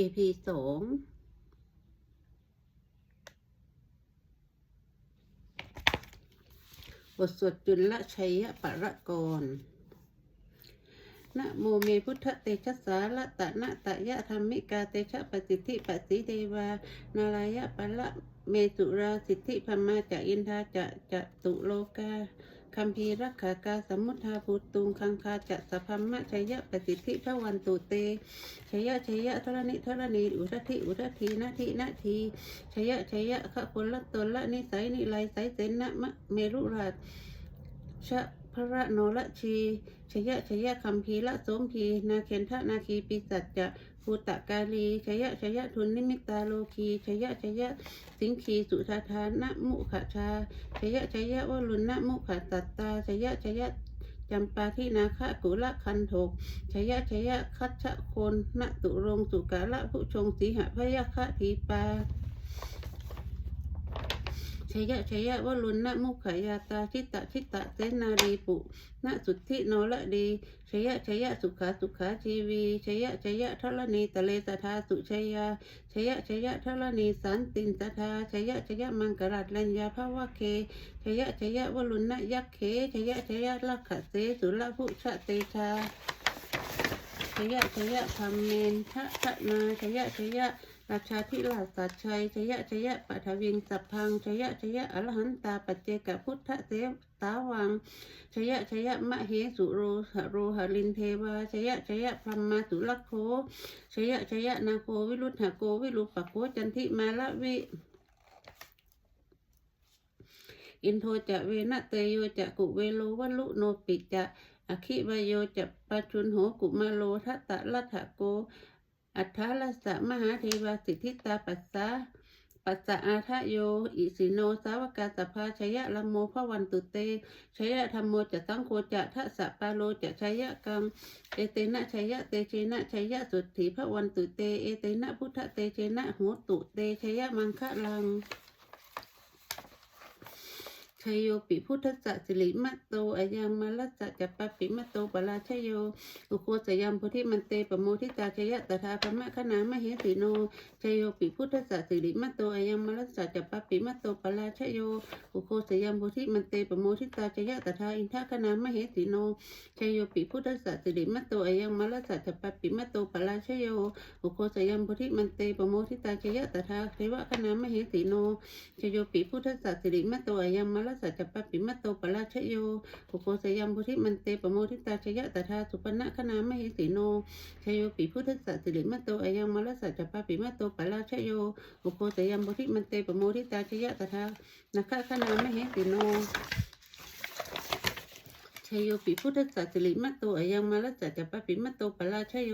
EP สองบทสวดจุลชัยปรกรนะโมเมพุทธเตชะสาละตะนะตะยะธรรมิกาเตชะปสิทธิปสิเทวา นาลายะปะละเมสุราสิทธิพมาจะอินทาจะจะตุโลกา คัมภีรักขากาสมุทาภูตุงคังคาจะสพัมมะชัยยะปสิทธิพระวันตุเตชัยยะชัยยะธรณิธรณีอุทธิอุทธีนาทินาทีชัยยะชัยยะขะพลละตนละนิสัยนิไลไสเสนนะมะเมรุราชชะพระโนละชีชยะชยะคัมภีละสมพีนาเคนทะนาคีปิสัจจะ ภูตะกาลีชยะชยะทุนนิมิตาโลคีชยะชยะสิงคีสุธาทานะมุขชาชยะชยะวลุณนะมุขตัตตาชยะชยะจำปาที่นาคะกุละคันโถกชยะชยะคัชะโคนณตุรงสุกาละผู้ชงสีหะพยะคะทีปา ชยะชยะวลุณนะมุขยาตาชิตะชิตะเสนารีปุณสุทธิโนละดีชยะชยะสุขาสุขาชีวีชยะชยะทรณีตะเลสทาสุชยาชยะชยะทรณีสันตินสทาชยะชยะมังกรัตลัญญาภาวะเคชยะชยะวลุณนะยักเขชยะชยะลักขะเสสุลภุชะเตชาชยะชยะพัมเมนทะทะนาชยะชยะ ราชาธิราสัจชัยชยะชยะปัทวิงสัพพังชยะชยะอรหันตาปัจเจกพุทธเสตาวังชยะชยะมะเหสุโรหโรหลินเทวาชยะชยะพรหมาสุลักโคชยะชยะนาโควิรุธหโกวิรุปโกจันทิมาละวิอินโทจะเวนะเตโยจะกุเวโลวัลุโนปิจะอคิวโยจะปัจจุนโหกุมาโลทัตตะลัทธโก อัฏฐลัสสะมหาเทวาสิทธิตาปัสสะปัสสะอาทะโย อิสิโน สาวกาสภาชยะละโมพระวันตุเตชยะธรรมโมจะสังโคจะทัสะปาโลจะชยะกังเอเตนะชยะเตเชนะชยะสุทธิพระวันตุเต เอเตนะพุทธเตเชนะโหตุเตชยะมังคะลัง ชโยปิพุทธะสิริมัตโตอายังมาลัสะจัปปปิมัตโตปราชโยอุโคสยามโพธิมันเตปโมทิตาชยะตถาพมะขนามเหสีโนชโยปิพุทธะสิริมัตโตอายังมาลัสะจัปปปิมัตโตปราชโยอุโคสยามโพธิมันเตปโมทิตาชยะตถาอินทขนามเหสีโนชโยปิพุทธะสิริมัตโตอายังมาลัสะจัปปปิมัตโตปราชโยอุโคสยามโพธิมันเตปโมทิตาชยะตถาเทวะขนามเหสีโนชโยปิพุทธสัสสิริมัตโตอายังมะละสัจจปปิมัตโตปะราชโยปุโคสยัมพุทธิมันเตปโมทิตาชยะตถาสุปนะคณามหิสีโนชโยปิพุทธสัสสิริมัตโตอายังมะลสัจจปปิมัตโตปะราชโยปุโคสยัมพุทธิมันเตปโมทิตาชยะตถานักขะคณามหิสีโน ชยโยปิพุทธสัสสิริมัตโตอยังมาลสัจจปปิมัตโตปราชยโย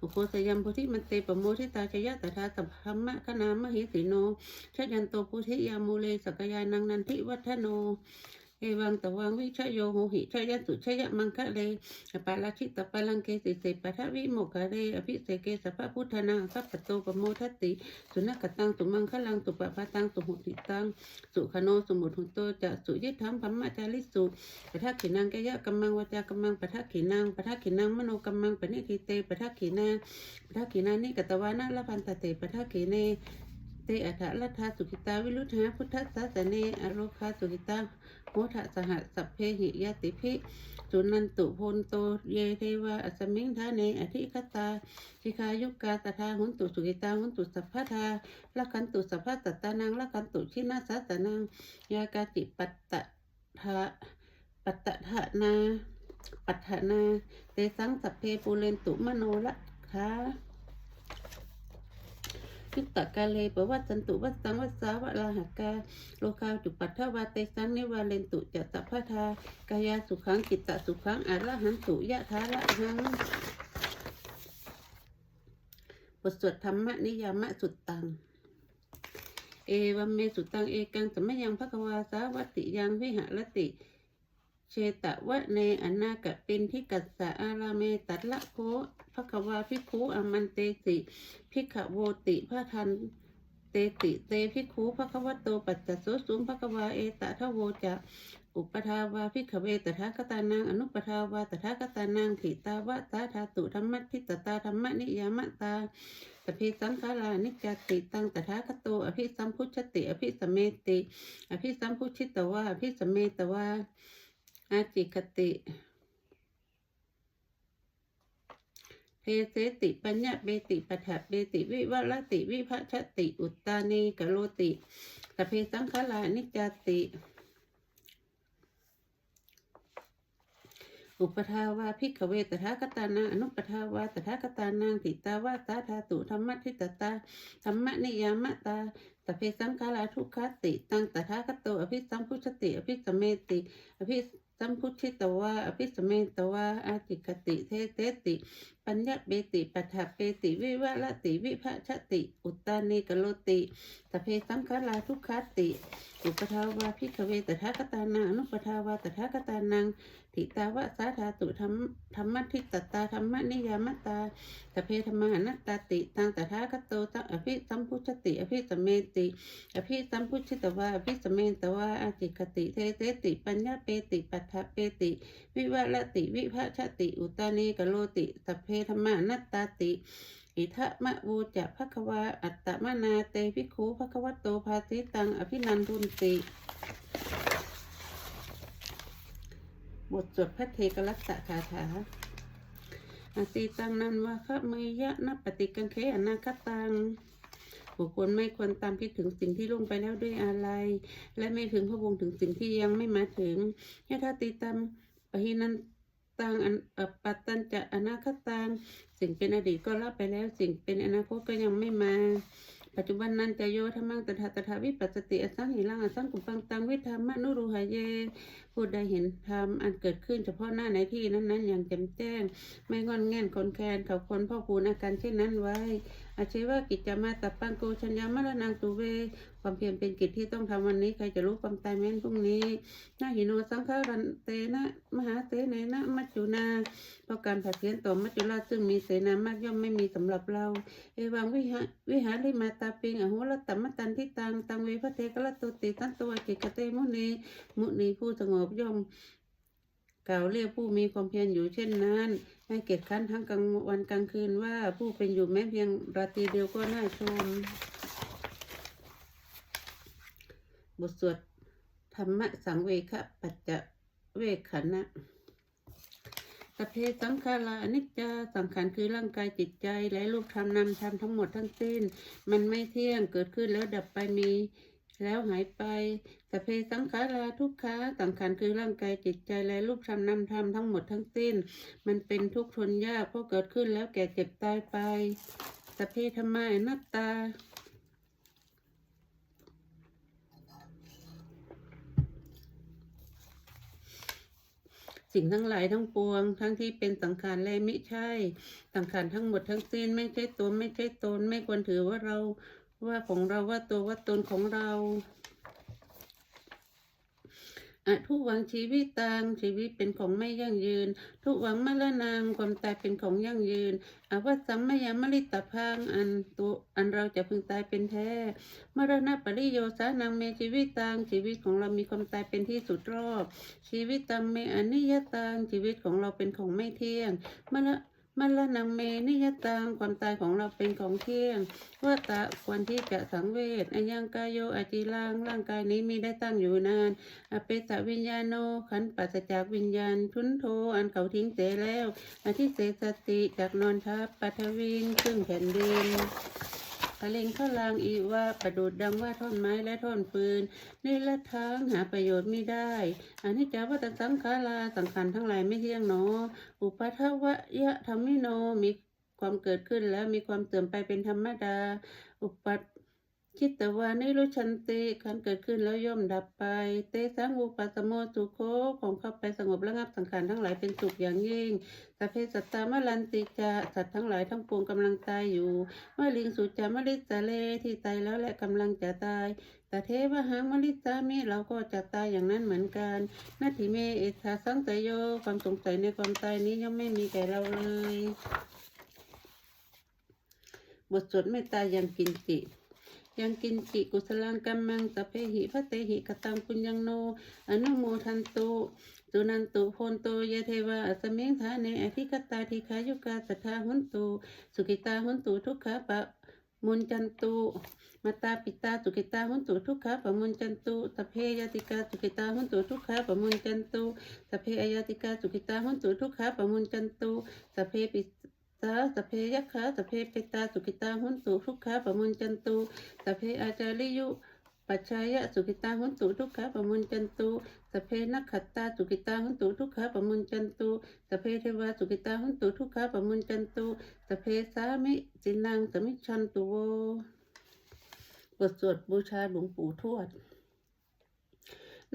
อุโคสยัมพุทธิมันเตปะโมทิตาชยะตถาสัพพมะคณามหิสิโนชยันโตพุทธิยามูเลสกยานังนันทิวัฒโน เอวังตะวังวิชโยโหหิชยสุชยมังคะเลอปาราชิตปาลังเกสิเสปัทวิโมกะเรอภิเสเกสัพพพุทธนาสัพพโตปโมทัตติ สุนักตังสุมังคะลังสุปปะตังสุหุติตังสุขโนสมุทุโตจะสุยิทัมพัมมะจาริสุปทักขินังกยะกัมมังวจากัมมังปทักขินังปทักขินังมโนกัมมังปณิทิเตปทักขินาปทักขินานิกตวานะละพันตเตปทักขิเน เตอัฏฐลัทธาสุขิตาวิรุธาพุทธสสสเนอโรคาสุขิตาโหทะสหสัพเพหิยติภิสุนันตุพลโตเยเทวาอัสมิงทาเนอธิคตาชิคายุกาตถาหุนตุสุขิตาหุนตุสัพพทาละกันตุสัพพตตานังละกันตุชินาสัสนังยากาจิปัตตะทะปัตตะทะนาปัฏฐานาเตสังสัพเพปูเรนตุมโนละคา ยุตตะกาเลปวัตสันตุวัสสังวัสสาวะลาหกาโลคาจุปัทถวาเตสังนิวาเลนตุจัตตพทากายาสุขังจิตตสุขังอารหันตุยะทาละหังบทสวดธรรมนิยามะสุตตังเอวัมเมสุตังเอกังสมยังภควาสาวัติยังวิหารติ เชตะวะเนอนากะปินทิกัสสะอาราเมตัดละโค ภควาพิคูอมันเตสิพิขโวติพระทันเตติเตพิคูภควโตปัจจโสสุงภควาเอตะทะโวจะอุปทาวาพิขเวตถาคตานังอนุปทาวาตถาคตานังถิตาวะตาธาตุธรรมทิตตาธรรมะนิยามตาสพเพสังขารานิจจติตังตถาคตโตอภิสัมพุชติอภิสมเมติ อภิสัมพุชิตวาอภิสมเมตวาอาจิคติ เทเสติปัญญาเบติปัฏฐเบติวิวัลติวิภัชติ อุตตานีกโลติสพเพสังขารานิจจติ อุปทาวาพิกขเวตถาคตานาอนุปทาวาตถาคตานางติตาวาสาธาตุธรรมะทิตตาธรรมะนิยามตาสพเพสังขาราทุกขติ ตังตถาคตโตอภิสัมพุชติ อภิสมเมติ อภิ สัมพุชิตวะอภิสมเมตวะอาติกติเทเตติ ปัญญาเปติปัฏฐเปติวิวะละติวิภะชติ อุตตานิกโลติสพเพสังขาราทุกขติ อุปทาวาพิกเวตถาคตานาอนุปทาวาตถาคตานัง ทิตาวะสาธาตุธรรมธรรมทิตตาธรรมนิยามตาสพเพธรรมานัตตาติตังตถาคตโตตังอภิสัมพุชติ อภิสมเมติ อภิสัมพุชิตวาอภิสมเมตวาอาจิคติเทเตติปัญญาเปติปัฏฐเปติ วิวะละติวิภะชติ อุตานีกโลติสพเพธรรมานัตตาติอิทะมะวูจะภควาอัตตมนาเตภิกขุภควโตภาติตังอภินันทุนติ บทสวดพระเทกรัตตคาถาอาตีตังนันวาคะเมยะนับปฏิกังเคอนาคตังบุคคลไม่ควรตามคิดถึงสิ่งที่ล่วงไปแล้วด้วยอะไร และไม่ถึงพระวงถึงสิ่งที่ยังไม่มาถึงยะทาติตัมปหินันตังอันปปัตตันจะอนาคตังสิ่งเป็นอดีตก็รับไปแล้ว สิ่งเป็นอนาคตก็ยังไม่มา ปัจจุบันนั้นจะโยธรรมังตถาตถาวิปัสสติอสังหิรังอสังกุปังตังวิธรรมนุรูหายเยผู้ใดเห็นธรรมอันเกิดขึ้นเฉพาะหน้าในที่นั้นๆ อย่างแจ่มแจ้ง ไม่งอนแง่นคนแคนเขาคนพ่อคูณอาการเช่นนั้นไว้ อาเชว่ากิจจามาตับปังโกชัญญามรณังตุเว ความเพียรเป็นกิจที่ต้องทำวันนี้ใครจะรู้ความตายแม้นพรุ่งนี้นาหิโนสังขารันเตนะมหาเตเนนะมัจจุนาเพราะการผัดเพี้ยนต่อมัจจุราชซึ่งมีเสนามากย่อมไม่มีสำหรับเรา เอวังวิหาวิหาริมาตาปิงอโหรตัมมตันทิตังตังเวพระเทกละตุติตันตัวจิกเตมุนีมุนีผู้สงบย่อม กล่าวเรียกผู้มีความเพียรอยู่เช่นนั้นให้เกียรติขั้นทั้งกลางวันกลางคืนว่าผู้เป็นอยู่แม้เพียงราตรีเดียวก็น่าชม บทสวดธรรมะสังเวคปัจจะเวขขณะสเพสังขารานิจจาสังขารคือร่างกายจิตใจและรูปธรรมนามธรรมทั้งหมดทั้งสิ้น มันไม่เที่ยงเกิดขึ้นแล้วดับไปมี แล้วหายไปสเพสังขาราทุกขาสังขารคือร่างกายจิตใจและรูปธรรมนามธรรมทั้งหมดทั้งสิ้น มันเป็นทุกข์ทนยากเพราะเกิดขึ้นแล้วแก่เจ็บตายไปสเพธรรมานัตตาสิ่งทั้งหลายทั้งปวง ทั้งที่เป็นสังขารและไม่ใช่ สังขารทั้งหมดทั้งสิ้นไม่ใช่ตนไม่ใช่ตนไม่ควรถือว่าเรา ว่าของเราว่าตัวว่าตนของเราอทุกหวังชีวิตตังชีวิตเป็นของไม่ยั่งยืน ทุกหวังมรณงความตายเป็นของยั่งยืนอาวสัมมยามริตพังอันตัวอันเราจะพึงตายเป็นแท้มรณะปริโยสานังเมชีวิตตังชีวิตของเรามีความตายเป็นที่สุดรอบ ชีวิตตังเมอนิยตังชีวิตของเราเป็นของไม่เที่ยงมรณะ มรณะเมนิยตังความตายของเราเป็นของเที่ยงว่าตะควรที่จะสังเวชอายังกายโยอจิลังร่างกายนี้มีได้ตั้งอยู่นาน อเปตะวิญญาโนขันปัสจากวิญญาณ ทุนโทอันเขาทิ้งเสแล้วอธิเสสติจากนอนทับปัทวินซึ่งแผ่นดิน ทะเลงข้าลางอีว่าประดุดดังว่าท่อนไม้และท่อนปืนนี่ละทางหาประโยชน์ไม่ได้อันนี้จะว่าแต่สังขาราสังขารทั้งหลายไม่เที่ยงหนออุปทวะยะธรรมิโนมีความเกิดขึ้นแล้วมีความเสื่อมไปเป็นธรรมดา อุปั ตชิตตวานิรุชันติการเกิดขึ้นแล้วย่อมดับไป เตสังอุปัสโมสุโคของเข้าไปสงบระงับสังขารทั้งหลายเป็นสุขอย่างยิ่งสัพเพสัตตามลันติจาสัตว์ทั้งหลายทั้งปวงกำลังตายอยู่เมื่อลิงสุจามลิสาเลที่ตายแล้วและกำลังจะตายแต่เทวหังมลิสามิเราก็จะตายอย่างนั้นเหมือนกันนาทิเมเอธาสังตโยความสงสัยในความตายนี้ย่อมไม่มีแก่เราเลย บทสวดเมตตายังกินจิ ยังกินจิกุสลังกัมมังสพเพหิพระเตหิกตังปุญญังโน อนุโมทันตุสุนันตุโพนโตยะเทวะสมิงทาเนอภิกตาทิขายุกาสัทธาหุนตุสุกิตาหุนตุทุกขะปะมุนจันตุมาตาปิตาสุกิตาหุนตุทุกขาปะมุนจันตุสพเพยติกาสุกิตาหุนตุทุกขาปะมุนจันตุสพเพอยติกาสุกิตาหุนตุทุกขาปะมุนจันตุสพเพปิ ตาสพเพยัคขาสพเพปตาสุกิตาหุนตุทุกขาปมุนจันตุสพเพอาจาริยุปัจจายะสุกิตาหุนตุทุกขะปมุนจันตุสพเพนักขัตตาสุกิตาหุนตุทุกขะปมุนจันตุสพเพเทวาสุกิตาหุนตุทุกขะปมุนจันตุสพเพสามิจินังสมิชันตุโวบทสวดบูชาหลวงปู่ทวด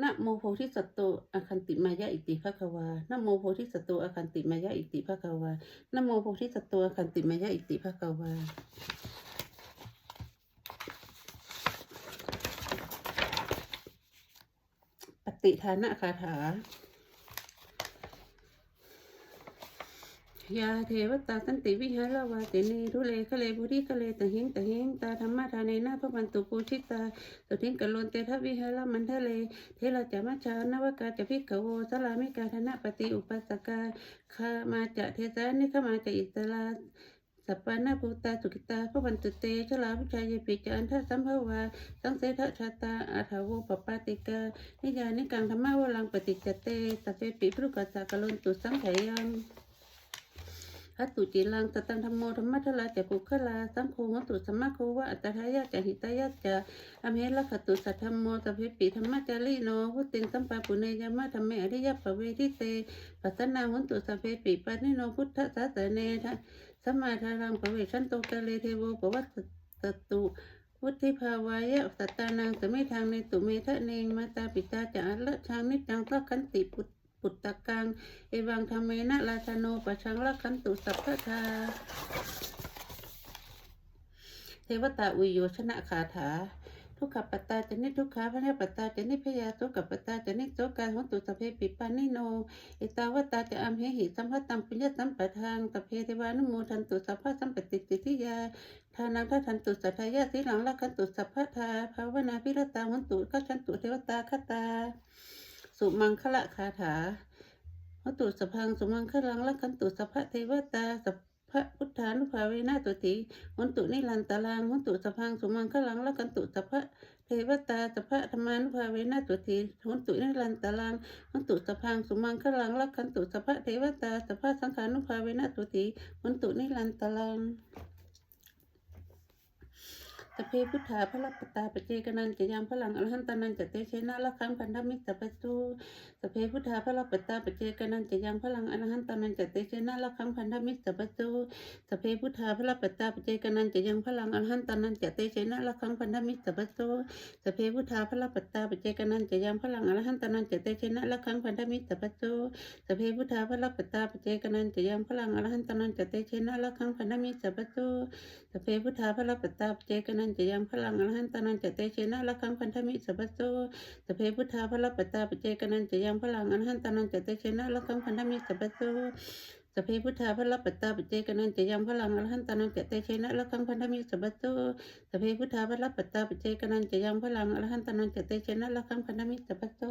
นะโมโพธิสัตโตอคันติมายะอิติภะคะวานะโมโพธิสัตโตอคันติมายะอิติภะคะวานะโมโพธิสัตโตอคันติมายะอิติภะคะวาปฏิทานะคาถา ยาเทวตาสันติวิหารวาเตเนทุเลคะเลบุริคะเลตะหิงตะหิงตาธรรมะทาเนนาพระวันตุปูชิตาสุทิงกะโลนเตทวิหารมันทะเล เทระจามัชานวกาจะพิกขโวสลามิกาธนะปฏิอุปัสกาคามาจะเทสานิขมาจะอิสลาสัปปานาภูตาสุกิตาพระวันตุเตชลาพุชายปิจันทสัมภวาสังเสทชาตาอาถาวปปาติกานิยานิกังธรรมาวลังปฏิจเตสพเปปิพรุกัสสะกะลนตุสังขยัง พัตตุจิลังสตังธรรมโมธรรมะทลาจะปุคลาสังโฆหตุสัมมาโควะอัตถายะจะหิตายะจะอเมลขตุสัทธรรมโมสพเปปิธรรมะจารีโนวุติงสัมปาปุเนยามะธรรมเมอริยปเวทิเตปัสสนาหุนตุสัพเปปิปานิโนพุทธสาสเนทะสมมาทารังปเวชันโตกะเลเทโวปวัตตตุวุฒิภาวายะสัตตานังสมิทางในตุเมทะเนงมาตาปิตาจะอัลละชางนิจังทักขันติปุต ปุตตะกัง เอวังธรรมเมนะราชโนปะชังละขันตุสัพพะทาเทวตาอุโยชนะคาถา ทุกขปัตตาจะนิทุกขาพระนปตาจะนิพยาสุกขปัตตาจะนิโสกาหุนตุสพเพปิปานิโนเอตาวตาจะอัมเหหิสัมภตัมปุญญสัมปทางตเพเทวานุโมทันตุสัพพะสัมปติสิทิยาทานังทัทันตุสัทธายาสีหลังละคันตุสัพพะทาภาวนาพิรตาหุนตุกัชันตุเทวตาคตา สุมังคละคาถาหตุสพังสุมังคลังละคันตุสัพะเทวตาสพพะพุทธานุภาเวนะตุติหุนตุนิรันตาลังหุนตุสพังสุมังคลังละคันตุสัพะเทวตาสัพะธรรมานุภาเวนะตุติหุนตุนิรันตาลังมันตุสพังสุมังคลังลักขันตุสภะเทวตาสภะสังขานุภาเวนะตุติมันตุนิรันตลัง สพเพพุทธาพระรัตตาปเจกนันจะยังพลังอรหันตานันจะเตเชนะละคังพันธมิตรปัสสุสพเพพุทธาพระรัตตาปเจกนันจะยังพลังอรหันตานันจะเตเชนะละคังพันธมิตรปัสสุสพเพพุทธาพระรัตตาปเจกนันจะยังพลังอรหันตานันจะเตเชนะละคังพันธมิตรปัสสุสพเพพุทธาพระปัตตาปเจกนันจะยังพลังอรหันตนันจะเตชนะละครั้งพันธมิตรสัพพโตสพเพพุทธาพระปัตตาปเจกนันจะยังพลังอรหันตนันจะเตชนะละครั้งพันธมิตรสัพพโตสพเพพุทธาพระปัตตาปเจกนันจะยังพลังอรหันตนันจะเตชนะละคังพันธมิตรสัพพโตสพเพพุทธาพระปตตาปเจกนันจะยังพลังอรหันตนันจะเตชนะละคังพันธมิตรสัพพโตสพเพพุทธาพระปตตาปเจกนันจะยังพลังอรหันตนันจะเตชนะละคังพันธมิตรสัพพโตสพเพพุทธาพระปตตาปเจกนันจะยังพลังอรหันตนันจะเตชนะละคังพันธมิตรสัพพโต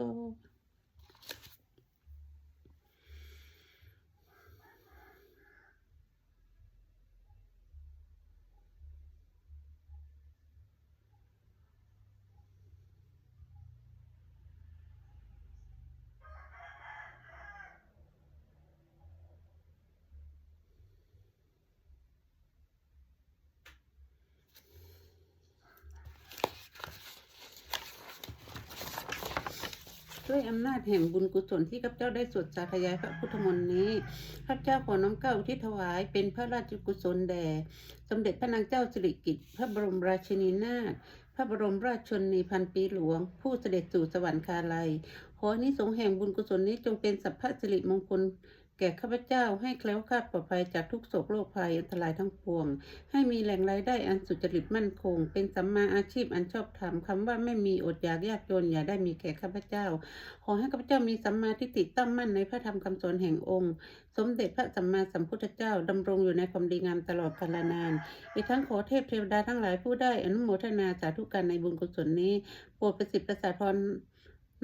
ด้วยอำนาจแห่งบุญกุศลที่ข้าพเจ้าได้สวดสาธยายพระพุทธมนต์นี้ข้าพเจ้าขอน้อมเกล้าอุที่ถวายเป็นพระราชกุศลแด่สมเด็จพระนางเจ้าสิริกิติ์พระบรมราชินีนาถพระบรมราชชนนีพันปีหลวง ผู้เสด็จสู่สวรรคาลัยขออานิสงแห่งบุญกุศลนี้จงเป็นสัพพะสิริมงคล ก่ข้าพเจ้าให้แคล้วคลาดปลอดภัยจากทุกโศกโรคภัยอันตรายทั้งปวง ให้มีแหล่งรายได้อันสุจริตมั่นคง เป็นสัมมาอาชีพอันชอบธรรมคำว่าไม่มีอดอยากยากจนอย่าได้มีแก่ข้าพเจ้า ขอให้ข้าพเจ้ามีสัมมาทิฏฐิตั้งมั่นในพระธรรมคำสอนแห่งองค์ สมเด็จพระสัมมาสัมพุทธเจ้าดำรงอยู่ในความดีงามตลอดกาลนาน อีกทั้งขอเทพเทวดาทั้งหลายผู้ได้อนุโมทนาสาธุการในบุญกุศลนี้โปรดประสิทธิ์ประสาทพร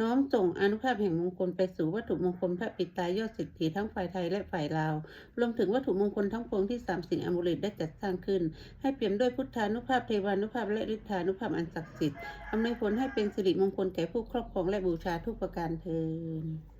น้อมส่งอนุภาพแห่งมงคลไปสู่วัตถุมงคลพระปิตายอดสิทธิทั้งฝ่ายไทยและฝ่ายลาว รวมถึงวัตถุมงคลทั้งปวงที่สามสิ่งอมูเลตได้จัดสร้างขึ้น ให้เปี่ยมด้วยพุทธานุภาพเทวานุภาพและฤทธานุภาพอันศักดิ์สิทธิ์อำนวยผลให้เป็นสิริมงคลแก่ผู้ครอบครองและบูชาทุกประการเทอ